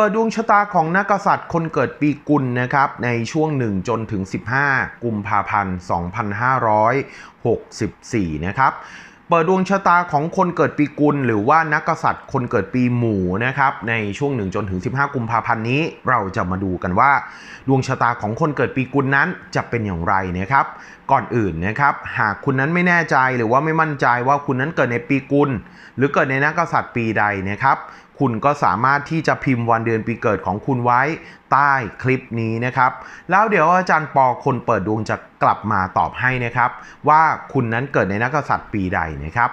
ปิดดวงชะตาของนักกษัตริย์คนเกิดปีกุลนะครับในช่วง 1 จนถึง 15 กุมภาพันธ์ 2564 นะครับเปิดดวงชะตาของคนเกิดปีกุล หรือว่านักกษัตริย์คนเกิดปีหมูนะครับในช่วง 1 จนถึง 15 กุมภาพันธ์นี้ เราจะมาดูกันว่า ดวงชะตาของคนเกิดปีกุลนั้นจะเป็นอย่างไรนะครับ ก่อนอื่นนะครับ หากคุณนั้นไม่แน่ใจหรือว่าไม่มั่นใจว่าคุณนั้นเกิดในปีกุล หรือเกิดในนักกษัตริย์ปีใดนะครับ คุณก็สามารถที่จะพิมพ์วันเดือนปีเกิดของคุณไว้ใต้คลิปนี้นะครับ แล้วเดี๋ยวอาจารย์ปอคนเปิดดวงจะกลับมาตอบให้นะครับ ว่าคุณนั้นเกิดในนักษัตริย์ปีใดนะครับ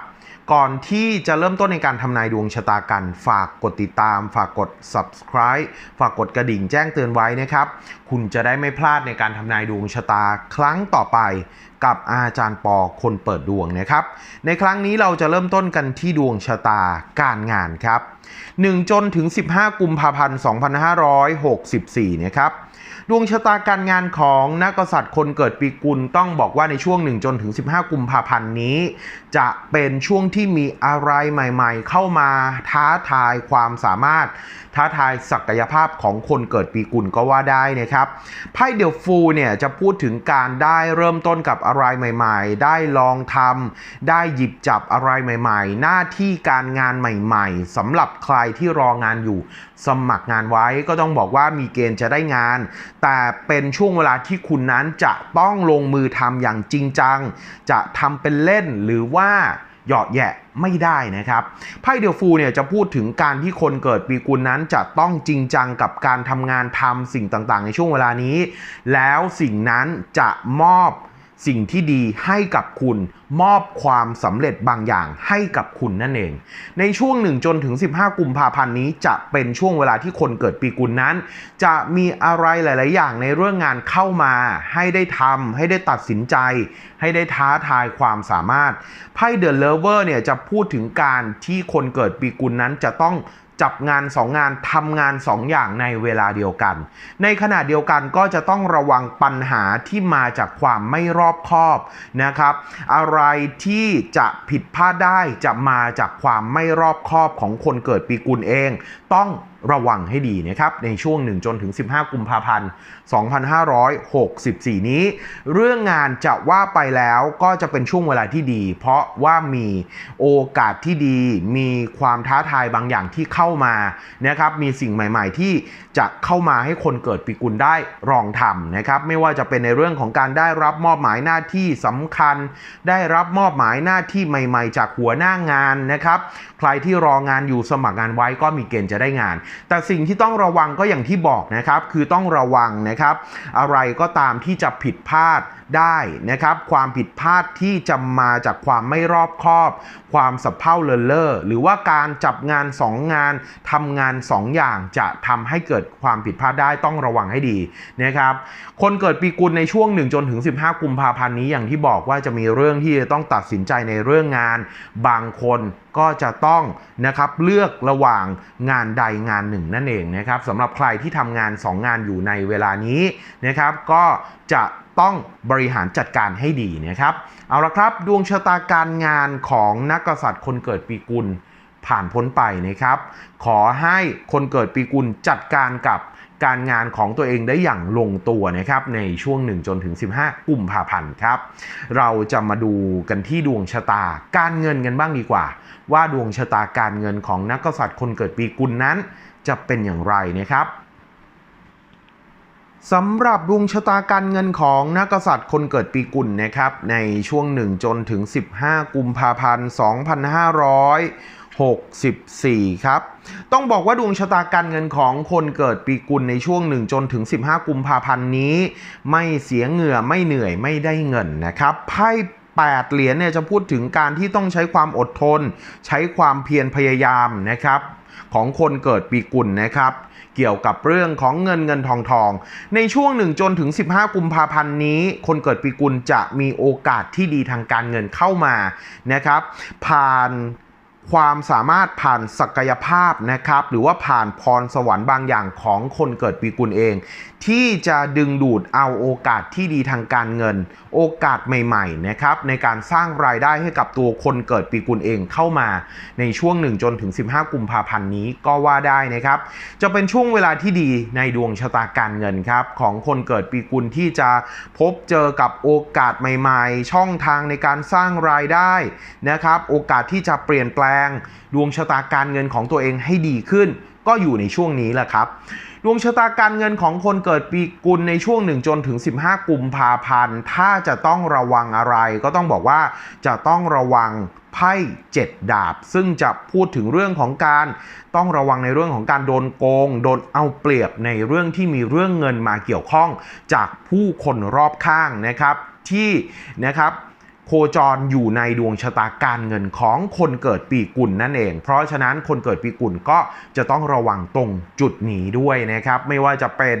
ก่อนที่จะเริ่มต้นในการทำนายดวงชะตากัน ฝากกดติดตาม ฝากกด subscribe ฝากกดกระดิ่งแจ้งเตือนไว้นะครับ คุณจะได้ไม่พลาดในการทำนายดวงชะตาครั้งต่อไป กับอาจารย์ปอคนเปิดดวงนะครับ ในครั้งนี้เราจะเริ่มต้นกันที่ดวงชะตาการงานครับ 1 จนถึง 15 กุมภาพันธ์ 2564 นะครับ ดวงชะตาการงานของนักกษัตริย์คนเกิดปีกุลต้องบอกว่าในช่วง1จนถึง15 กุมภาพันธ์นี้ จะเป็นช่วงที่มีอะไรใหม่ๆ เข้ามาท้าทายความสามารถ ท้าทายศักยภาพของคนเกิดปีกุลก็ว่าได้นะครับไพ่เดลฟูเนี่ยจะพูดถึงการได้เริ่มต้นกับอะไรใหม่ ๆ ได้ลองทำได้หยิบจับอะไรใหม่ ๆ หน้าที่การงานใหม่ ๆสำหรับใครที่รองานอยู่สมัครงานไว้ก็ต้องบอกว่ามีเกณฑ์จะได้งานแต่เป็นช่วงเวลาที่คุณนั้นจะต้องลงมือทำอย่างจริงจัง จะทำเป็นเล่นหรือว่าหยอดแยะไม่ได้นะครับไพ่เดียวฟูเนี่ยจะพูดถึงการที่คนเกิดปีกุลนั้นจะต้องจริงจังกับการทำงานทำสิ่งต่างๆ ในช่วงเวลานี้ แล้วสิ่งนั้นจะมอบ สิ่งที่ดีให้กับคุณมอบความสำเร็จบางอย่างให้กับคุณนั่นเอง ในช่วง1จนถึง 15 กุมภาพันธ์นี้จะเป็นช่วงเวลาที่คนเกิดปีกุลนั้น จะมีอะไรหลาย ๆ อย่างในเรื่องงานเข้ามา ให้ได้ทำให้ได้ตัดสินใจ ให้ได้ท้าทายความสามารถไพ่เดอะเลเวอร์เนี่ยจะพูดถึงการที่คนเกิดปีกุลนั้นจะต้อง จับงาน 2 งานทำงาน 2 อย่างในเวลาเดียวกัน ในขณะเดียวกันก็จะต้องระวังปัญหาที่มาจากความไม่รอบคอบนะครับ อะไรที่จะผิดพลาดได้จะมาจากความไม่รอบคอบของคนเกิดปีกุลเอง ต้อง ระวังให้ดีนะครับในช่วง 1 จนถึง 15 กุมภาพันธ์ 2564 นี้ เรื่องงานจะว่าไปแล้วก็จะเป็นช่วงเวลาที่ดี เพราะว่ามีโอกาสที่ดี มีความท้าทายบางอย่างที่เข้ามานะครับมีสิ่งใหม่ ๆ ที่จะเข้ามาให้คนเกิดปีกุลได้ลองทำนะครับไม่ว่าจะเป็นในเรื่องของการได้รับมอบหมายหน้าที่สำคัญ ได้รับมอบหมายหน้าที่ใหม่ ๆ จากหัวหน้างานนะครับ ใครที่รองานอยู่สมัครงานไว้ก็มีเกณฑ์จะได้งานแต่สิ่งที่ต้องระวังก็อย่างที่บอกนะครับ คือต้องระวังนะครับ อะไรก็ตามที่จะผิดพลาดได้นะครับความผิดพลาดที่จะมาจากความไม่รอบคอบ ความสับเพร่าเลินเล่อหรือว่าการจับงาน 2 งานทำงาน 2 อย่างจะทำให้เกิดความผิดพลาดได้ต้องระวังให้ดีนะครับคนเกิดปีกุลในช่วง1จนถึง 15 กุมภาพันธ์นี้อย่างที่บอกว่าจะมีเรื่องที่จะต้องตัดสินใจในเรื่องงาน บางคนก็จะต้องนะครับเลือกระหว่างงานใดงานหนึ่งนั่นเองนะครับสำหรับใครที่ทำงาน 2 งานอยู่ในเวลานี้นะครับก็จะ ต้องบริหารจัดการให้ดีนะครับ เอาละครับ ดวงชะตาการงานของนักกษัตริย์คนเกิดปีกุลผ่านพ้นไปนะครับ ขอให้คนเกิดปีกุลจัดการกับการงานของตัวเองได้อย่างลงตัวนะครับในช่วง 1 จนถึง 15 กุมภาพันธ์ครับ เราจะมาดูกันที่ดวงชะตาการเงินกันบ้างดีกว่า ว่าดวงชะตาการเงินของนักกษัตริย์คนเกิดปีกุลนั้น จะเป็นอย่างไรนะครับ สำหรับดวงชะตาการเงินของนักษัตริย์คนเกิดปีกุลนะครับ ในช่วง 1 จนถึง 15 กุมภาพันธ์ 2564 ครับ ต้องบอกว่าดวงชะตาการเงินของคนเกิดปีกุลในช่วง 1 จนถึง 15 กุมภาพันธ์นี้ ไม่เสียเหงื่อไม่เหนื่อยไม่ได้เงินนะครับไพ่8 เหรียญเนี่ยจะพูดถึงการที่ต้องใช้ความอดทน ใช้ความเพียรพยายามนะครับ ของคนเกิดปีกุลนะครับ เกี่ยวกับเรื่องของเงินเงินทองทอง ในช่วง 1 จนถึง 15 กุมภาพันธ์นี้ คนเกิดปีกุลจะมีโอกาสที่ดีทางการเงินเข้ามานะครับ ผ่าน ความสามารถผ่านศักยภาพนะครับ หรือว่าผ่านพรสวรรค์บางอย่างของคนเกิดปีกุลเอง ที่จะดึงดูดเอาโอกาสที่ดีทางการเงิน โอกาสใหม่ๆนะครับในการสร้างรายได้ให้กับตัวคนเกิดปีกุลเองเข้ามาในช่วง1จนถึง 15 กุมภาพันธ์นี้ก็ว่าได้นะครับ จะเป็นช่วงเวลาที่ดีในดวงชะตาการเงินครับของคนเกิดปีกุลที่จะพบเจอกับโอกาสใหม่ ๆ ช่องทางในการสร้างรายได้นะครับ โอกาสที่จะเปลี่ยนแปลงดวงชะตาการเงินของตัวเองให้ดีขึ้น ก็อยู่ในช่วงนี้แหละครับ ดวงชะตาการเงินของคนเกิดปีกุลในช่วง1จนถึง 15 กุมภาพันธ์ ถ้าจะต้องระวังอะไร ก็ต้องบอกว่าจะต้องระวังไพ่เจ็ดดาบ ซึ่งจะพูดถึงเรื่องของการต้องระวังในเรื่องของการโดนโกง โดนเอาเปรียบในเรื่องที่มีเรื่องเงินมาเกี่ยวข้องจากผู้คนรอบข้างนะครับที่นะครับ โคจรอยู่ในดวงชะตาการเงินของคนเกิดปีกุลนั่นเอง เพราะฉะนั้นคนเกิดปีกุลก็จะต้องระวังตรงจุดนี้ด้วยนะครับ ไม่ว่าจะเป็น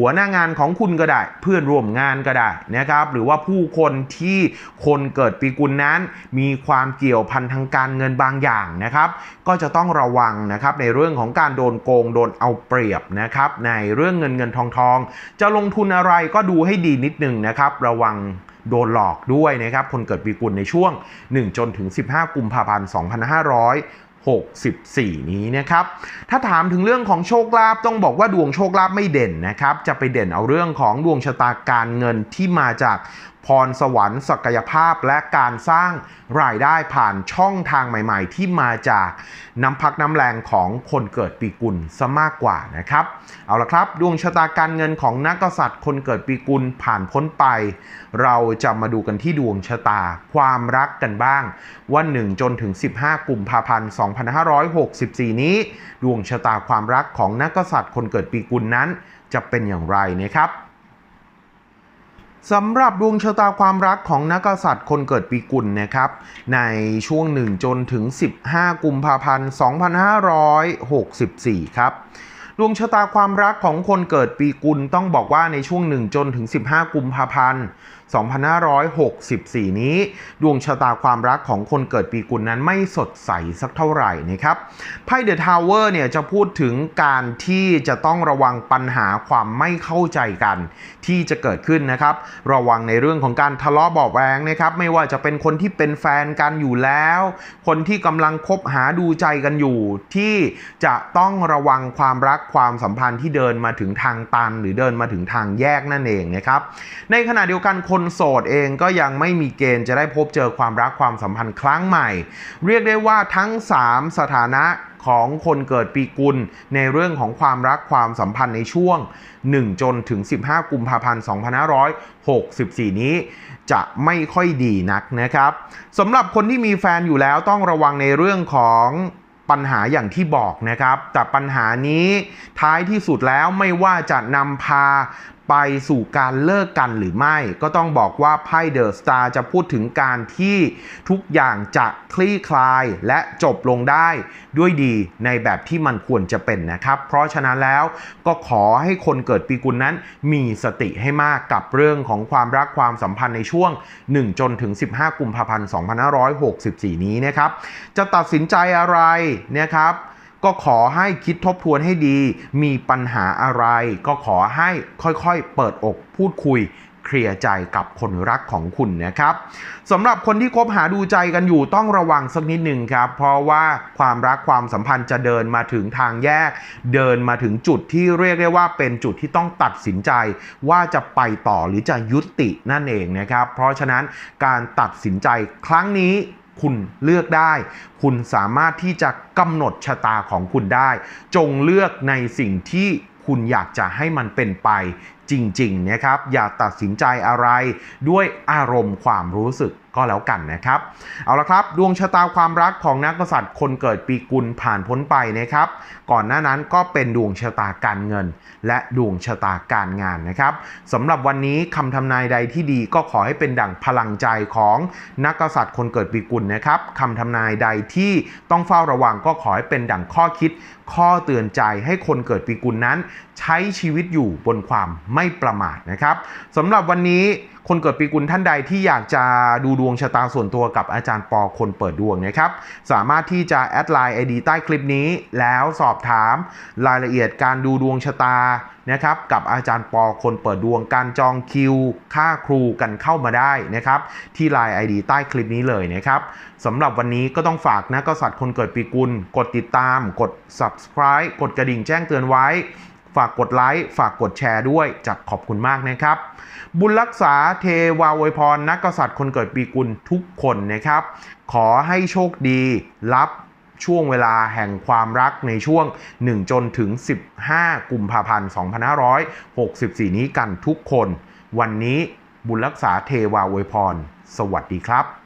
หัวหน้างานของคุณก็ได้ เพื่อนร่วมงานก็ได้นะครับ หรือว่าผู้คนที่คนเกิดปีกุลนั้น มีความเกี่ยวพันทางการเงินบางอย่างนะครับ ก็จะต้องระวังนะครับในเรื่องของการโดนโกงโดนเอาเปรียบนะครับในเรื่องเงินเงินทองทอง จะลงทุนอะไรก็ดูให้ดีนิดนึงนะครับ ระวัง โดนหลอกด้วยนะครับ คนเกิดปีกุลในช่วง 1 จนถึง 15 กุมภาพันธ์ 2564 นี้นะครับ ถ้าถามถึงเรื่องของโชคลาภต้องบอกว่าดวงโชคลาภไม่เด่นนะครับ จะไปเด่นเอาเรื่องของดวงชะตาการเงินที่มาจาก พรสวรรค์ศักยภาพและการสร้างรายได้ผ่านช่องทางใหม่ๆ ที่มาจากน้ำพักน้ำแรงของคนเกิดปีกุลซะมากกว่านะครับ เอาละครับ ดวงชะตาการเงินของนักกษัตริย์คนเกิดปีกุลผ่านพ้นไป เราจะมาดูกันที่ดวงชะตาความรักกันบ้างว่า1จนถึง 15 กุมภาพันธ์ 2564 นี้ ดวงชะตาความรักของนักกษัตริย์คนเกิดปีกุลนั้นจะเป็นอย่างไรนะครับ สำหรับดวงชะตาความรักของนักษัตริย์คนเกิดปีกุลนะครับ ในช่วง 1 จนถึง 15 กุมภาพันธ์ 2564 ครับ ดวงชะตาความรักของคนเกิดปีกุลต้องบอกว่าในช่วง 1 จนถึง 15 กุมภาพันธ์ 2564 นี้ ดวงชะตาความรักของคนเกิดปีกุลนั้นไม่สดใสสักเท่าไหร่นะครับไพ่เดอะทาวเวอร์เนี่ยจะพูดถึงการที่จะต้องระวังปัญหาความไม่เข้าใจกัน ที่จะเกิดขึ้นนะครับ ระวังในเรื่องของการทะเลาะเบาะแวงนะครับ ไม่ว่าจะเป็นคนที่เป็นแฟนกันอยู่แล้ว คนที่กำลังคบหาดูใจกันอยู่ ที่จะต้องระวังความรักความสัมพันธ์ที่เดินมาถึงทางตัน หรือเดินมาถึงทางแยกนั่นเองนะครับในขณะเดียวกันคนนโสดเองก็ยังไม่มีเกณฑ์จะได้พบเจอความรักความสัมพันธ์ครั้งใหม่ เรียกได้ว่าทั้ง 3 สถานะของคนเกิดปีกุลในเรื่องของความรักความสัมพันธ์ในช่วง 1 จนถึง 15 กุมภาพันธ์ 2564 นี้ จะไม่ค่อยดีนักนะครับสำหรับคนที่มีแฟนอยู่แล้วต้องระวังในเรื่องของปัญหาอย่างที่บอกนะครับ แต่ปัญหานี้ท้ายที่สุดแล้วไม่ว่าจะนำพา ไปสู่การเลิกกันหรือไม่ ก็ต้องบอกว่าไพ่เดอะสตาร์จะพูดถึงการที่ทุกอย่างจะคลี่คลายและจบลงได้ด้วยดีในแบบที่มันควรจะเป็นนะครับ เพราะฉะนั้นแล้วก็ขอให้คนเกิดปีกุลนั้นมีสติให้มากกับเรื่องของความรักความสัมพันธ์ในช่วง 1 จนถึง 15 กุมภาพันธ์ 2564 นี้นะครับ จะตัดสินใจอะไรนะครับ ก็ขอให้คิดทบทวนให้ดี มีปัญหาอะไร ก็ขอให้ค่อยๆ เปิดอกพูดคุยเคลียร์ใจกับคนรักของคุณนะครับสำหรับคนที่คบหาดูใจกันอยู่ต้องระวังสักนิดหนึ่งครับ เพราะว่าความรักความสัมพันธ์จะเดินมาถึงทางแยก เดินมาถึงจุดที่เรียกได้ว่าเป็นจุดที่ต้องตัดสินใจ ว่าจะไปต่อหรือจะยุตินั่นเองนะครับ เพราะฉะนั้นการตัดสินใจครั้งนี้ คุณเลือกได้ คุณสามารถที่จะกำหนดชะตาของคุณได้ จงเลือกในสิ่งที่คุณอยากจะให้มันเป็นไป จริงๆนะครับอย่าตัดสินใจอะไรด้วยอารมณ์ความรู้สึกก็แล้วกันนะครับ เอาละครับ ดวงชะตาความรักของนักกษัตริย์คนเกิดปีกุลผ่านพ้นไปนะครับ ก่อนหน้านั้นก็เป็นดวงชะตาการเงิน และดวงชะตาการงานนะครับสำหรับวันนี้คำทำนายใดที่ดีก็ขอให้เป็นดั่งพลังใจของนักกษัตริย์คนเกิดปีกุลนะครับคำทำนายใดที่ต้องเฝ้าระวังก็ขอให้เป็นดั่งข้อคิด ข้อเตือนใจให้คนเกิดปีกุลนั้น ใช้ชีวิตอยู่บนความไม่ประมาทนะครับสำหรับวันนี้คนเกิดปีกุลท่านใดที่อยากจะดูดวงชะตาส่วนตัวกับอาจารย์ปอคนเปิดดวงนะครับสามารถที่จะแอดไลน์ ID ใต้คลิปนี้ แล้วสอบถามรายละเอียดการดูดวงชะตานะครับกับอาจารย์ปอคนเปิดดวงการจองคิว ค่าครูกันเข้ามาได้นะครับที่ไลน์ ID ใต้คลิปนี้เลยนะครับสำหรับวันนี้ก็ต้องฝากนะกษัตริย์คนเกิดปีกุล กดติดตามกด subscribe กดกระดิ่งแจ้งเตือนไว้ ฝากกดไลค์ ฝากกดแชร์ด้วยจะขอบคุณมากนะครับ บุญรักษาเทวาอวยพร นักกษัตริย์คนเกิดปีกุลทุกคนนะครับ ขอให้โชคดีรับช่วงเวลาแห่งความรักในช่วง 1 จนถึง 15 กุมภาพันธ์ 2564 นี้กันทุกคน วันนี้บุญรักษาเทวาอวยพร สวัสดีครับ